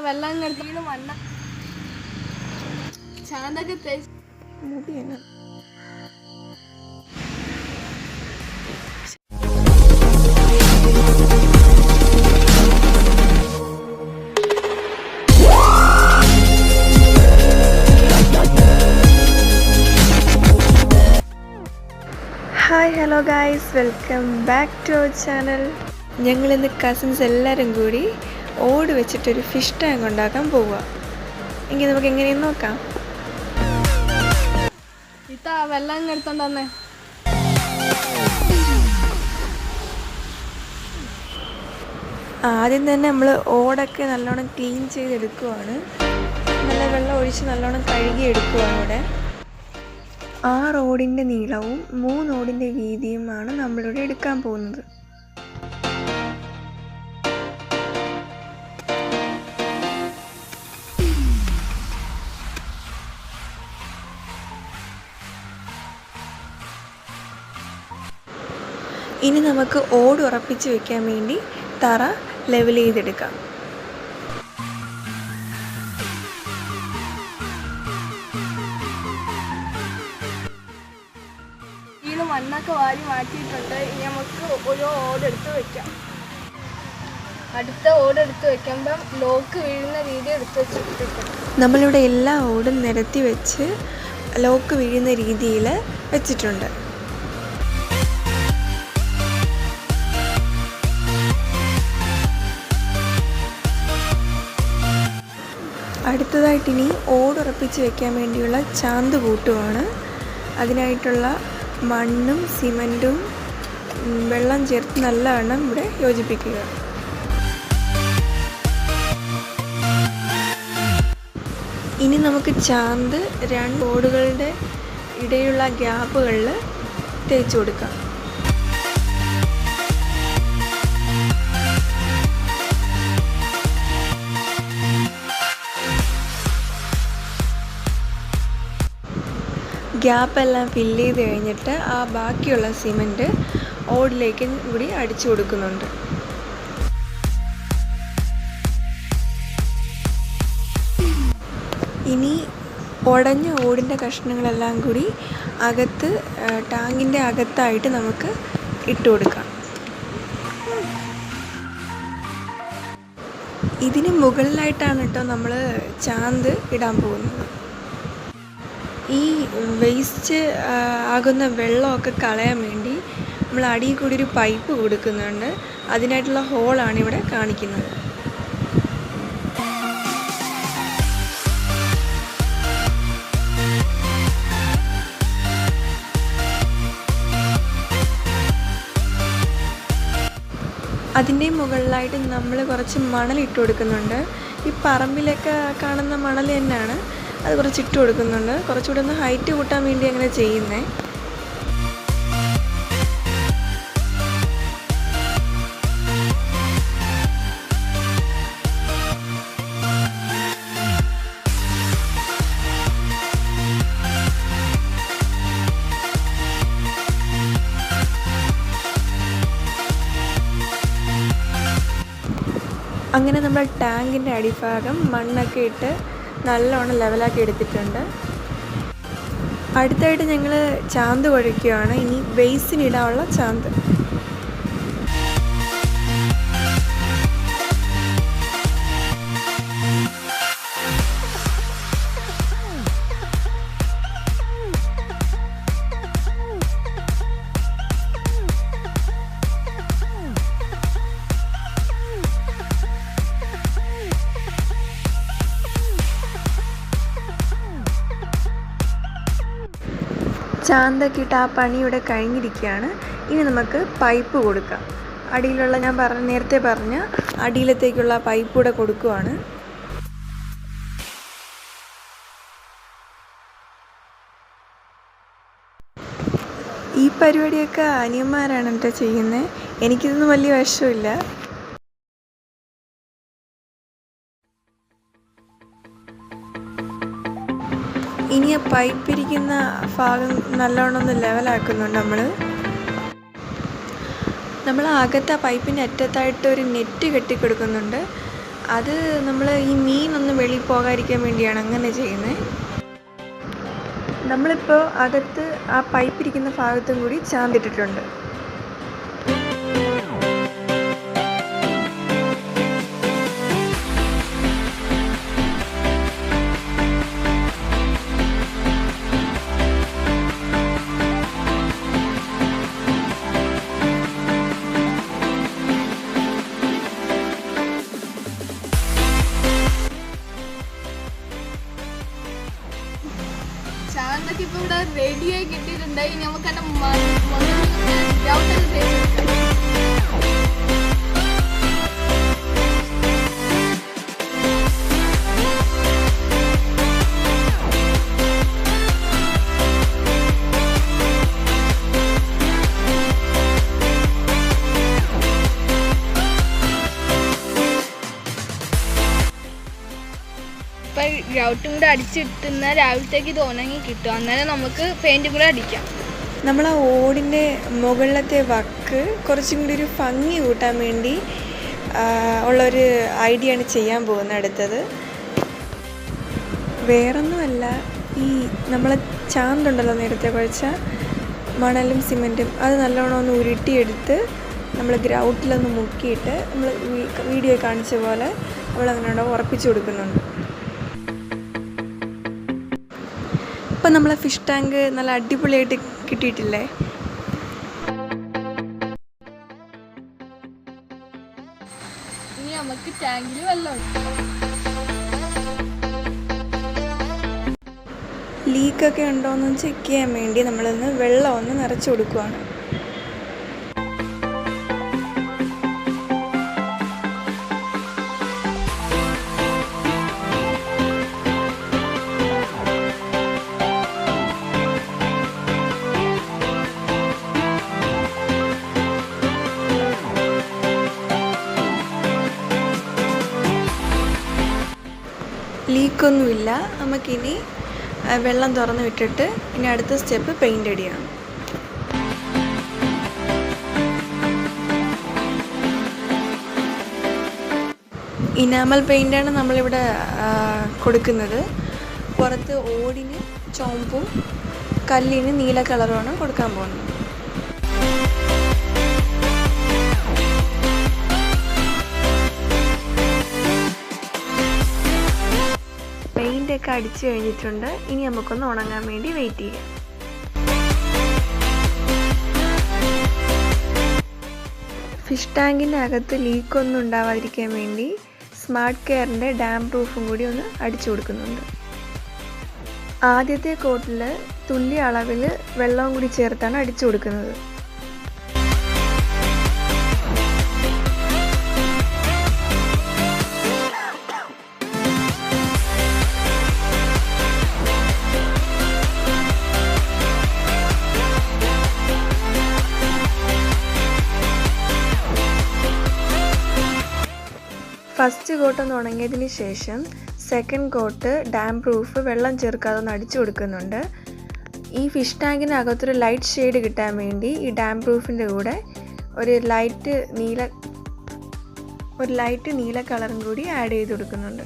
വെള്ളം മണ്ണ hi hello guys welcome back to our channel ഞങ്ങളിന്ന് cousins എല്ലാവരും കൂടി ഓട് വെച്ചിട്ടൊരു ഫിഷ് ടാങ്ക് ഉണ്ടാക്കാൻ പോവുക. എങ്കിൽ നമുക്ക് എങ്ങനെയെന്ന് നോക്കാം. ഇതാ വെള്ളം എടുത്തോണ്ട് വന്നേ. ആദ്യം തന്നെ നമ്മൾ ഓടൊക്കെ നല്ലോണം ക്ലീൻ ചെയ്തെടുക്കുവാണ്. നല്ല വെള്ളം ഒഴിച്ച് നല്ലോണം കഴുകി എടുക്കുവാണ് ഇവിടെ ആറ് ഓടിന്റെ നീളവും മൂന്ന് ഓടിന്റെ വീതിയുമാണ് നമ്മളിവിടെ എടുക്കാൻ പോകുന്നത്. ഇനി നമുക്ക് ഓട് ഉറപ്പിച്ച് വെക്കാൻ വേണ്ടി തറ ലെവൽ ചെയ്തെടുക്കാം. മണ്ണൊക്കെ വാരി മാറ്റിയിട്ടുണ്ട്. ഇനി നമുക്ക് ഒരു ഓടെടുത്ത് വെക്കാം. അടുത്ത ഓടെടുത്ത് വെക്കുമ്പം ലോക്ക് വീഴുന്ന രീതി എടുത്ത് വെച്ചിട്ടുണ്ട്. നമ്മളിവിടെ എല്ലാ ഓടും നിരത്തി വെച്ച് ലോക്ക് വീഴുന്ന രീതിയിൽ വെച്ചിട്ടുണ്ട്. അടുത്തതായിട്ട് ഇനി ഓടുറപ്പിച്ച് വെക്കാൻ വേണ്ടിയുള്ള ചാന്ത് കൂട്ടുവാണ്. അതിനായിട്ടുള്ള മണ്ണും സിമന്റും വെള്ളം ചേർത്ത് നല്ലവണ്ണം ഇവിടെ യോജിപ്പിക്കുക. ഇനി നമുക്ക് ചാന്ത് രണ്ട് ഓടുകളുടെ ഇടയിലുള്ള ഗ്യാപ്പുകളിൽ തേച്ച് കൊടുക്കാം. ഗ്യാപ്പെല്ലാം ഫില്ല് ചെയ്ത് കഴിഞ്ഞിട്ട് ആ ബാക്കിയുള്ള സിമന്റ് ഓടിലേക്ക് കൂടി അടിച്ചു കൊടുക്കുന്നുണ്ട്. ഇനി ഉടഞ്ഞ ഓടിന്റെ കഷ്ണങ്ങളെല്ലാം കൂടി അകത്ത് ടാങ്കിന്റെ അകത്തായിട്ട് നമുക്ക് ഇട്ട് കൊടുക്കാം. ഇതിന് മുകളിലായിട്ടാണ് കേട്ടോ നമ്മൾ ചാന്ത് ഇടാൻ പോകുന്നത്. ഈ വേസ്റ്റ് ആകുന്ന വെള്ളമൊക്കെ കളയാൻ വേണ്ടി നമ്മൾ അടിയിൽ കൂടി ഒരു പൈപ്പ് കൊടുക്കുന്നുണ്ട്. അതിനായിട്ടുള്ള ഹോളാണ് ഇവിടെ കാണിക്കുന്നത്. അതിന്റെ മുകളിലായിട്ട് നമ്മൾ കുറച്ച് മണൽ ഇട്ട് കൊടുക്കുന്നുണ്ട്. ഈ പറമ്പിലൊക്കെ കാണുന്ന മണൽ തന്നെയാണ്. അത് കുറച്ച് ഇട്ട് കൊടുക്കുന്നുണ്ട്. കുറച്ചുകൂടെ ഒന്ന് ഹൈറ്റ് കൂട്ടാൻ വേണ്ടി അങ്ങനെ ചെയ്യുന്നേ. അങ്ങനെ നമ്മൾ ടാങ്കിന്റെ അടിഭാഗം മണ്ണൊക്കെ ഇട്ട് നല്ലോണം ലെവലാക്കി എടുത്തിട്ടുണ്ട്. അടുത്തായിട്ട് ഞങ്ങൾ ചാന്ത് കുഴയ്ക്കുകയാണ് ഇനി ബേസിനിടാനുള്ള ചാന്ത്. ചാന്തൊക്കെ ഇട്ട് ആ പണി ഇവിടെ കഴിഞ്ഞിരിക്കുകയാണ്. ഇനി നമുക്ക് പൈപ്പ് കൊടുക്കാം. അടിയിലുള്ള ഞാൻ പറഞ്ഞ നേരത്തെ പറഞ്ഞ അടിയിലത്തേക്കുള്ള പൈപ്പ് കൂടെ കൊടുക്കുവാണ്. ഈ പരിപാടിയൊക്കെ അനിയന്മാരാണ് കേട്ടോ ചെയ്യുന്നത് എനിക്കിതൊന്നും വലിയ വശമില്ല ഇനി ആ പൈപ്പ് ഇരിക്കുന്ന ഭാഗം നല്ലോണം ഒന്ന് ലെവലാക്കുന്നുണ്ട് നമ്മൾ നമ്മൾ അകത്ത് ആ പൈപ്പിന്റെ അറ്റത്തായിട്ട് ഒരു നെറ്റ് കെട്ടിക്കൊടുക്കുന്നുണ്ട് അത് നമ്മൾ ഈ മീൻ ഒന്ന് വെളിയിൽ പോകാതിരിക്കാൻ വേണ്ടിയാണ് അങ്ങനെ ചെയ്യുന്നത് നമ്മളിപ്പോൾ അകത്ത് ആ പൈപ്പിരിക്കുന്ന ഭാഗത്തും കൂടി ചാന്തിട്ടിട്ടുണ്ട്. റെഡിയായി കിട്ടിയിട്ടുണ്ട് ഇനി നമുക്ക് അതിന്റെ മ- ഗ്രൗട്ടും കൂടെ അടിച്ചിട്ടുന്ന രാവിലത്തേക്ക് ഇത് ഉണങ്ങി കിട്ടും. അന്നേരം നമുക്ക് പെയിന്റും കൂടെ അടിക്കാം. നമ്മൾ ആ ഓടിന്റെ മുകളിലത്തെ വക്ക് കുറച്ചും കൂടി ഒരു ഭംഗി കൂട്ടാൻ വേണ്ടി ഉള്ളൊരു ഐഡിയ ആണ് ചെയ്യാൻ പോകുന്നത് അടുത്തത്. വേറൊന്നുമല്ല ഈ നമ്മളെ ചാന്തുണ്ടല്ലോ നേരത്തെ കുഴച്ച മണലും സിമെന്റും അത് നല്ലോണം ഒന്ന് ഉരുട്ടിയെടുത്ത് നമ്മൾ ഗ്രൗട്ടിലൊന്ന് മുക്കിയിട്ട് നമ്മൾ വീഡിയോ കാണിച്ച പോലെ നമ്മളങ്ങനെ ഉറപ്പിച്ചു കൊടുക്കുന്നുണ്ട്. ഇപ്പം നമ്മളെ ഫിഷ് ടാങ്ക് നല്ല അടിപൊളിയായിട്ട് കിട്ടിയിട്ടില്ലേ ഇനി നമുക്ക് ടാങ്കിൽ. ലീക്കൊക്കെ ഉണ്ടോയെന്ന് ചെക്ക് ചെയ്യാൻ വേണ്ടി നമ്മളൊന്ന് വെള്ളം ഒന്ന് നിറച്ചു കൊടുക്കുവാണ് ലീക്കൊന്നുമില്ല. നമുക്കിനി വെള്ളം തുറന്ന് വിട്ടിട്ട് ഇനി അടുത്ത സ്റ്റെപ്പ് പെയിന്റ് അടിയാണ്. ഇനാമൽ പെയിന്റാണ് നമ്മളിവിടെ കൊടുക്കുന്നത്. പുറത്ത് ഓടിന് ചോമ്പും കല്ലിന് നീല കളറുമാണ് കൊടുക്കാൻ പോകുന്നത്. ഒക്കെ അടിച്ചു കഴിഞ്ഞിട്ടുണ്ട്. ഇനി നമുക്കൊന്ന് ഉണങ്ങാൻ വേണ്ടി വെയിറ്റ് ചെയ്യാം. ഫിഷ് ടാങ്കിന്റെ അകത്ത് ലീക്കൊന്നും ഉണ്ടാവാതിരിക്കാൻ വേണ്ടി സ്മാർട്ട് കെയറിന്റെ ഡാം പ്രൂഫും കൂടി ഒന്ന് അടിച്ചു കൊടുക്കുന്നുണ്ട്. ആദ്യത്തെ കോട്ടിൽ തുല്യ അളവിൽ വെള്ളവും കൂടി ചേർത്താണ് അടിച്ചു കൊടുക്കുന്നത്. ഫസ്റ്റ് കോട്ട് ഒന്ന് ഉണങ്ങിയതിന് ശേഷം സെക്കൻഡ് കോട്ട് ഡാം പ്രൂഫ് വെള്ളം ചേർക്കാതെ ഒന്ന് അടിച്ചു കൊടുക്കുന്നുണ്ട്. ഈ ഫിഷ് ടാങ്കിനകത്തൊരു ലൈറ്റ് ഷെയ്ഡ് കിട്ടാൻ വേണ്ടി ഈ ഡാം പ്രൂഫിന്റെ കൂടെ ഒരു ലൈറ്റ് നീല ഒരു ലൈറ്റ് നീല കളറും കൂടി ആഡ് ചെയ്ത് കൊടുക്കുന്നുണ്ട്.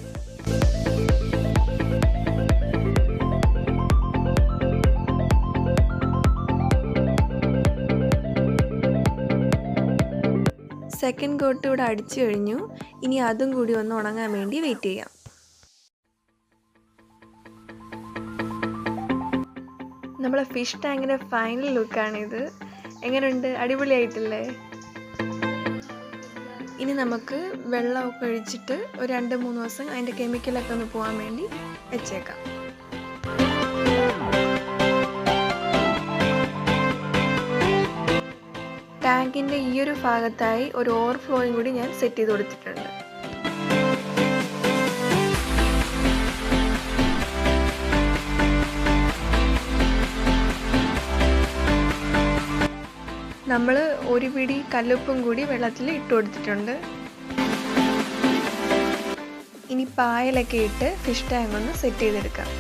സെക്കൻഡ് കോട്ട് ഇവിടെ അടിച്ചു കഴിഞ്ഞു. ഇനി അതും കൂടി ഒന്ന് ഉണങ്ങാൻ വേണ്ടി വെയിറ്റ് ചെയ്യാം. നമ്മളെ ഫിഷ് ടാങ്കിന്റെ ഫൈനൽ ലുക്കാണിത് എങ്ങനെയുണ്ട് അടിപൊളിയായിട്ടില്ലേ? ഇനി നമുക്ക് വെള്ളമൊക്കെ ഒഴിച്ചിട്ട് ഒരു രണ്ട് മൂന്ന് ദിവസം അതിന്റെ കെമിക്കലൊക്കെ ഒന്ന് പോകാൻ വേണ്ടി വെച്ചേക്കാം. ടാങ്കിന്റെ ഈ ഒരു ഭാഗത്തായി ഒരു ഓവർഫ്ലോയും കൂടി ഞാൻ സെറ്റ് ചെയ്ത് കൊടുത്തിട്ടുണ്ട്. നമ്മൾ ഒരു പിടി കല്ലുപ്പും കൂടി വെള്ളത്തിൽ ഇട്ട് കൊടുത്തിട്ടുണ്ട്. ഇനി പായലൊക്കെ ഇട്ട് ഫിഷ് ടാങ്ക് ഒന്ന് സെറ്റ് ചെയ്തെടുക്കാം.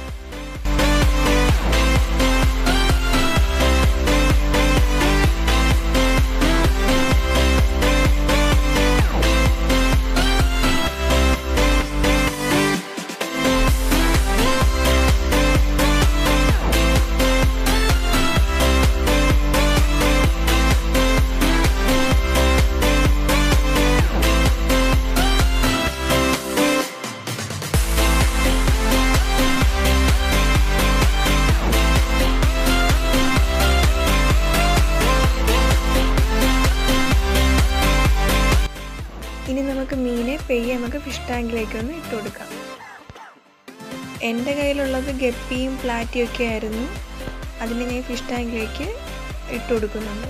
ഫിഷ് ടാങ്കിലേക്ക് ഒന്ന് ഇട്ട് കൊടുക്കാം. എന്റെ കയ്യിലുള്ളത് ഗപ്പിയും പ്ലാറ്റിയും ഒക്കെ ആയിരുന്നു അതിന് ഞാൻ ഫിഷ് ടാങ്കിലേക്ക് ഇട്ട് കൊടുക്കുന്നുണ്ട്.